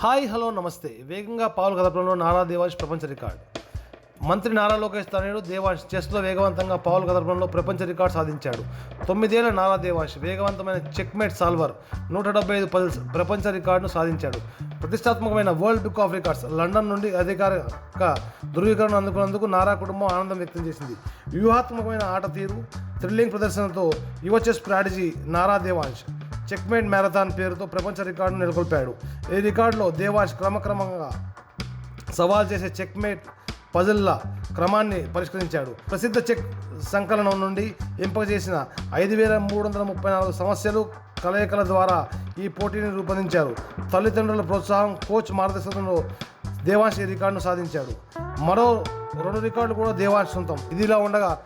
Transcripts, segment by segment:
Hi hello నమస్తే. వేగంగా పావులు కదపడంలో నారా దేవాంశ్ ప్రపంచ రికార్డ్. మంత్రి నారా లోకేష్ తనయుడు దేవాంశ్ చెస్లో వేగవంతంగా పావులు కదపడంలో ప్రపంచ రికార్డ్ సాధించాడు. తొమ్మిదేళ్ళ నారా దేవాంశ్ వేగవంతమైన చెక్మేట్ సాల్వర్ నూట డెబ్బై ఐదు పది ప్రపంచ రికార్డును సాధించాడు. ప్రతిష్టాత్మకమైన world book of records London నుండి అధికారిక ధృవీకరణ అందుకున్నందుకు నారా కుటుంబం ఆనందం వ్యక్తం చేసింది. వ్యూహాత్మకమైన ఆట తీరు థ్రిల్లింగ్ ప్రదర్శనతో యువ chess prodigy Nara Devansh checkmate marathon పేరుతో ప్రపంచ రికార్డును నెలకొల్పాడు. ఈ రికార్డులో దేవాష్ క్రమక్రమంగా సవాల్ చేసే చెక్మేట్ పజిల్ల క్రమాన్ని పరిష్కరించాడు. ప్రసిద్ధ చెక్ సంకలనం నుండి ఎంపిక చేసిన ఐదు వేల మూడు వందల ముప్పై నాలుగు సమస్యలు కలయికల ద్వారా ఈ పోటీని రూపొందించారు. తల్లిదండ్రుల ప్రోత్సాహం కోచ్ మార్గదర్శకంలో దేవాంశ్ ఈ రికార్డును సాధించాడు. మరో రెండు రికార్డులు కూడా దేవాంశ్ సొంతం. ఇదిలా ఉండగా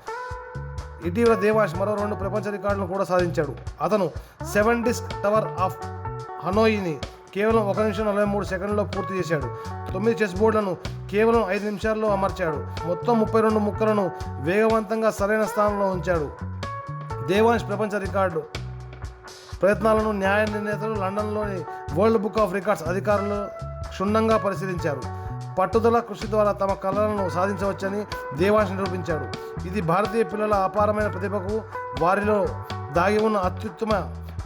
ఇటీవల దేవాష్ మరో రెండు ప్రపంచ రికార్డులను కూడా సాధించాడు. అతను సెవెన్ డిస్క్ టవర్ ఆఫ్ హనోయిని కేవలం ఒక నిమిషం నలభై మూడు సెకండ్లలో పూర్తి చేశాడు. తొమ్మిది చెస్ బోర్డులను కేవలం ఐదు నిమిషాల్లో అమర్చాడు. మొత్తం ముప్పై రెండు ముక్కలను వేగవంతంగా సరైన స్థానంలో ఉంచాడు. దేవాంశ్ ప్రపంచ రికార్డు ప్రయత్నాలను న్యాయ నిర్ణేతలు లండన్లోని వరల్డ్ బుక్ ఆఫ్ రికార్డ్స్ అధికారులు క్షుణ్ణంగా పరిశీలించారు. పట్టుదల కృషి ద్వారా తమ కళలను సాధించవచ్చని దేవాష్ నిరూపించాడు. ఇది భారతీయ పిల్లల అపారమైన ప్రతిభకు వారిలో దాగి ఉన్న అత్యుత్తమ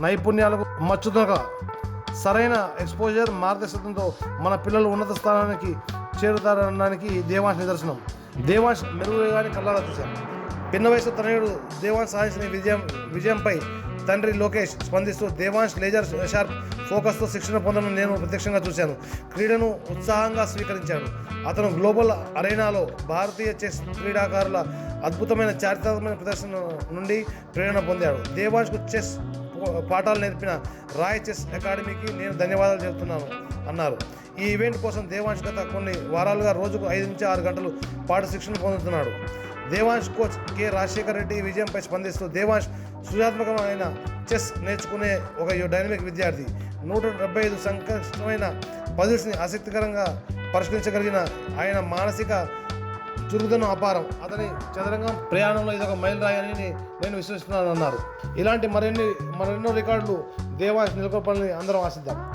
నైపుణ్యాలకు మచ్చుదక సరైన ఎక్స్పోజర్ మార్గదర్శకంతో మన పిల్లలు ఉన్నత స్థానానికి చేరుతారనడానికి దేవాంశ్ నిదర్శనం. దేవాంశ్ మెరుగుగానే కళ్ళారా చూశాను పిన్న వయసు తనయుడు దేవాంశ్ సాధించిన విజయం విజయంపై తండ్రి లోకేష్ స్పందిస్తూ దేవాంశ్ లేజర్ షార్ప్ ఫోకస్తో శిక్షణ పొందడం నేను ప్రత్యక్షంగా చూశాను. క్రీడను ఉత్సాహంగా స్వీకరించాడు అతను గ్లోబల్ అరేనాలో భారతీయ చెస్ క్రీడాకారుల అద్భుతమైన చారిత్రాత్మక ప్రదర్శన నుండి ప్రేరణ పొందాడు. దేవాంష్కు చెస్ పాఠాలు నేర్పిన రాయ్ చెస్ అకాడమీకి నేను ధన్యవాదాలు చెబుతున్నాను అన్నారు. ఈ ఈవెంట్ కోసం దేవాంశ్ గత కొన్ని వారాలుగా రోజుకు ఐదు నుంచి ఆరు గంటలు పాటు శిక్షణ పొందుతున్నాడు. దేవాంష్ కోచ్ కె రాజశేఖర్ రెడ్డి విజయంపై స్పందిస్తూ దేవాంష్ సృజాత్మకమైన చెస్ నేర్చుకునే ఒక డైనమిక్ విద్యార్థి. నూట డెబ్బై ఐదు సంక్లిష్టమైన పజిల్స్ని ఆసక్తికరంగా పరిష్కరించగలిగిన ఆయన మానసిక చురుకుదనం అపారం. అతని చదరంగం ప్రయాణంలో ఇది ఒక మైల్ రాయని నేను విశ్వసిస్తున్నాను అన్నారు ఇలాంటి మరిన్ని మరెన్నో రికార్డులు దేవాంశ్ నెలకొల్పాలని అందరం ఆశిద్దాం.